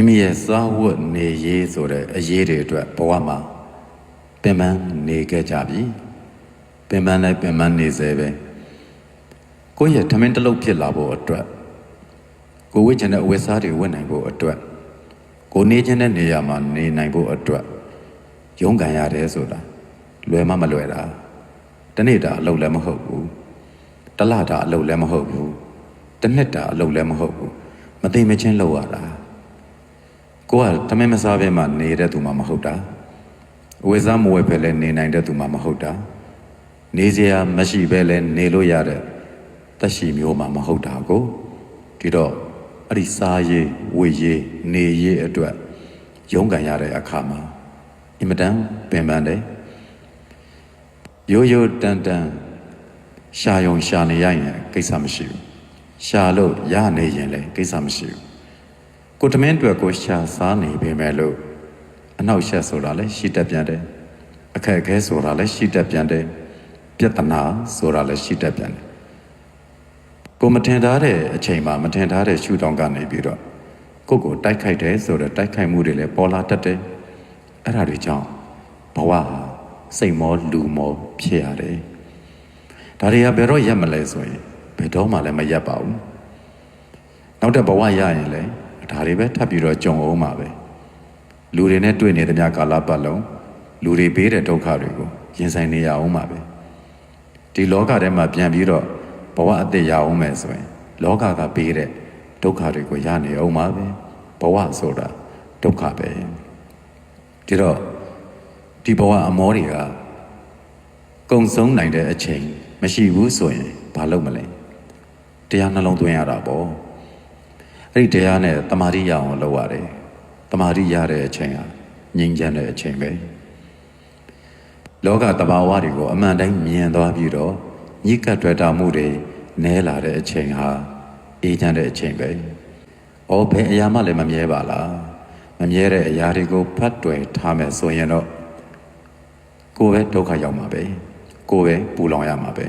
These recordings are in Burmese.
မိမိရဲ့စားဝတ်နေရေးဆိုတဲ့အရေးတွေအတွက်ဘဝမှာပင်ပန်းနေခဲ့ကြပြီပင်ပန်းလိုက်ပင်ပန်းနေစေပဲကိုယ့်ရဲ့ထမင်းတစ်လုံးဖြစ်လာဖို့အတွက်ကိုဝိချင်တဲ့အဝတ်စားတွေဝတ်နိုင်ဖို့အတွက်ကိုနေခြင်းတဲ့နေရာမှာနေနိုင်ဖို့အတွက်ရုန်းကန်ရတယ်ဆိုတာလွယ်မမလွယ်တာတနေ့တာအလုပ်လည်းမဟုတ်ဘူးတစ်လတာအလုပ်လည်းမဟုတ်ဘူးတစ်နှစ်တာအလုပ်လည်းမဟုတ်ဘူးမသိမချင်းလုပ်ရတာ ကိုကတမင်မစားဘဲမှနေတဲ့သူမှမဟုတ်တာအဝိဇ္ဇမဝဲပဲလဲနေနိုင်တဲ့သူမှမဟုတ်တာနေစရာမရှိပဲလဲနေလို့ရတဲ့တက်ရှိမျိုးမှမဟုတ်တာကိုဒီတော့အဲ့ဒီစားရေးဝေရေးနေရေးအတွက်ရုန်းကန်ရတဲ့အခါမှာအင်မတန်ပင်ပန်းတယ်ရိုးရိုးတန်တန်ရှာယုံရှာနေရရင်ကိစ္စမရှိဘူးရှာလို့ရနေရင်လည်းကိစ္စမရှိဘူး ကိုတမင်းအတွက်ကိုရှာစားနေပေမဲ့လို့အနောက်ရှက်ဆိုတာလည်းရှိတတ်ပြန်တယ်အခက်အခဲဆိုတာလည်းရှိတတ်ပြန်တယ်ပြဿနာဆိုတာလည်းရှိတတ်ပြန်တယ်ကိုမထင်ထားတဲ့အချိန်မှာမထင်ထားတဲ့ရှုထောင့်ကနေပြီးတော့ကိုယ့်ကိုတိုက်ခိုက်တယ်ဆိုတော့တိုက်ခိုက်မှုတွေလည်းပေါ်လာတတ်တယ်အဲ့ဒါတွေကြောင့်ဘဝဟာစိတ်မောလူမောဖြစ်ရတယ်ဒါတွေကဘယ်တော့ရက်မလဲဆိုရင်ဘယ်တော့မှလည်းမရက်ပါဘူးနောက်တဲ့ဘဝရရင်လည်း ဒါတွေပဲထပ်ပြီးတော့ကြုံအောင်ပါပဲလူတွေနဲ့တွေ့နေတဲ့ညကာလပတ်လုံးလူတွေပေးတဲ့ဒုက္ခတွေကိုရင်ဆိုင်နေရအောင်ပါပဲဒီလောကထဲမှာပြန်ပြီးတော့ဘဝအသက်ရအောင်မယ်ဆိုရင် လောကကပေးတဲ့ဒုက္ခတွေကိုရနေအောင်ပါပဲဘဝဆိုတာဒုက္ခပဲဒီတော့ဒီဘဝအမောတွေကကုံဆုံးနိုင်တဲ့အချိန်မရှိဘူးဆိုရင်ဘာလုပ်မလဲတရားနှလုံးသွင်းရတာပေါ့ အဲ့ဒီတရားနဲ့တမာတိရအောင်လုပ်ရတယ်တမာတိရတဲ့အချိန်ဟာငြိမ်းချမ်းတဲ့အချိန်ပဲလောကတဘာဝတွေကိုအမှန်တိုင်းမြင်သွားပြီးတော့ညှိကပ်တွေ့တာမှုတွေနဲလာတဲ့အချိန်ဟာအေးချမ်းတဲ့အချိန်ပဲ။အော်ဘယ်အရာမှလည်းမမြဲပါလား။မမြဲတဲ့အရာတွေကိုဖတ်တွယ်ထားမယ်ဆိုရင်တော့ကိုယ်ပဲဒုက္ခရောက်မှာပဲ။ကိုယ်ပဲပူလောင်ရမှာပဲ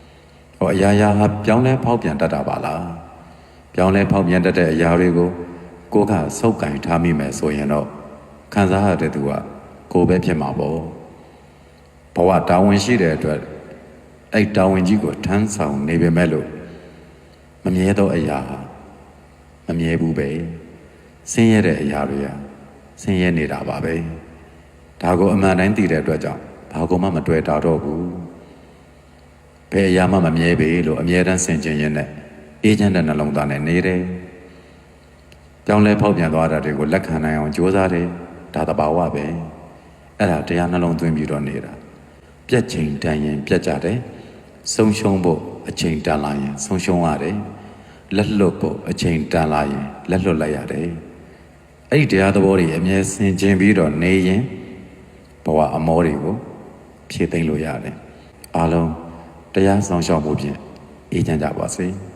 ။ဟောအရာရာဟာပြောင်းလဲဖောက်ပြန်တတ်တာပါလား။ ပြောင်းလဲဖောက်ပြန်တတ်တဲ့အရာတွေကိုကိုယ်ကစုပ်ကင်ထားမိမယ်ဆိုရင်တော့ခံစားရတဲ့သူကကိုယ်ပဲဖြစ်မှာပေါ့ဘဝတာဝန်ရှိတဲ့အတွက်အဲ့တာဝန်ကြီးကိုထမ်းဆောင်နေပေမဲ့လို့မမြဲသောအရာဟာမမြဲဘူးပဲဆင်းရဲတဲ့အရာတွေကဆင်းရဲနေတာပါပဲဒါကိုအမှန်တိုင်းသိတဲ့အတွက်ကြောင့်ဘာကိုမှမတွေ့တာတော့ဘူးဘယ်အရာမှမမြဲပေလို့အမြဲတမ်းဆင်ခြင်ရင်းနဲ့ အေးချမ်းတဲ့နှလုံးသားနဲ့နေတယ်။ကြောင်းလဲဖောက်ပြန်သွားတာတွေကိုလက်ခံနိုင်အောင်ကြိုးစားတယ်။ဒါတဘာဝပဲ။အဲ့ဒါတရားနှလုံးသွင်းပြီးတော့နေတာ။ပြက်ချိန်တန်ရင်ပြက်ကြတယ်။ဆုံးရှုံးဖို့အချိန်တန်လာရင်ဆုံးရှုံးရတယ်။လက်လွတ်ဖို့အချိန်တန်လာရင်လက်လွတ်လိုက်ရတယ်။အဲ့ဒီတရားသဘောတွေအမြဲဆင်ခြင်ပြီးတော့နေရင်ဘဝအမောတွေကိုဖြည့်သိမ့်လို့ရတယ်။အားလုံးတရားဆောင်ရှောက်မှုဖြင့်အေးချမ်းကြပါစေ။